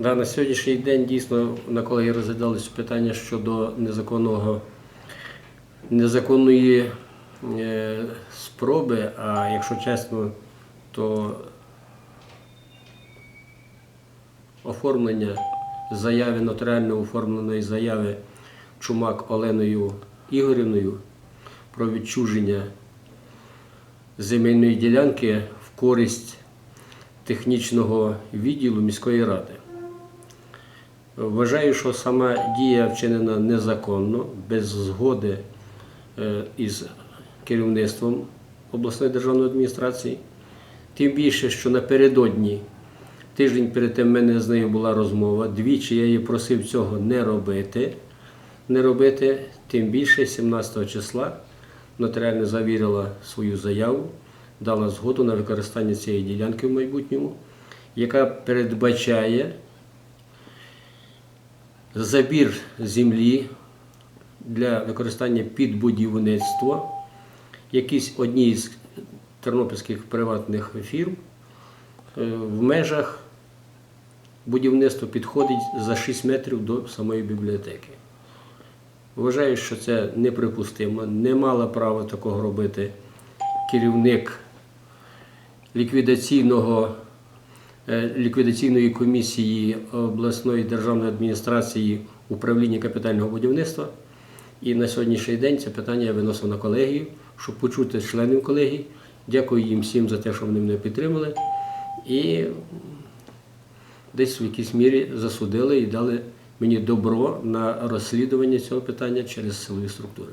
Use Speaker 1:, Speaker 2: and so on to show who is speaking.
Speaker 1: Да, на сьогоднішній день дійсно на колегії розглядалися питання щодо незаконного незаконної е, спроби, а якщо чесно, то оформлення заяви, нотаріально оформленої заяви Чумак Оленою Ігорівною про відчуження земельної ділянки в користь технічного відділу міської ради. Вважаю, що сама дія вчинена незаконно, без згоди е, із керівництвом обласної державної адміністрації. Тим більше, що напередодні, тиждень перед тим в мене з нею була розмова, двічі я її просив цього не робити. Не робити, тим більше 17 числа нотаріально завірила свою заяву, дала згоду на використання цієї ділянки в майбутньому, яка передбачає забір землі для використання під будівництво якісь одній з тернопільських приватних фірм е, в межах будівництва підходить за 6 метрів до самої бібліотеки. Вважаю, що це неприпустимо. Не мала права такого робити керівник ліквідаційного, ліквідаційної комісії обласної державної адміністрації управління капітального будівництва. І на сьогоднішній день це питання я виносив на колегію, щоб почути членів колегії. Дякую їм всім за те, що вони мене підтримали. І десь в якійсь мірі засудили і дали мені добро на розслідування цього питання через силові структури.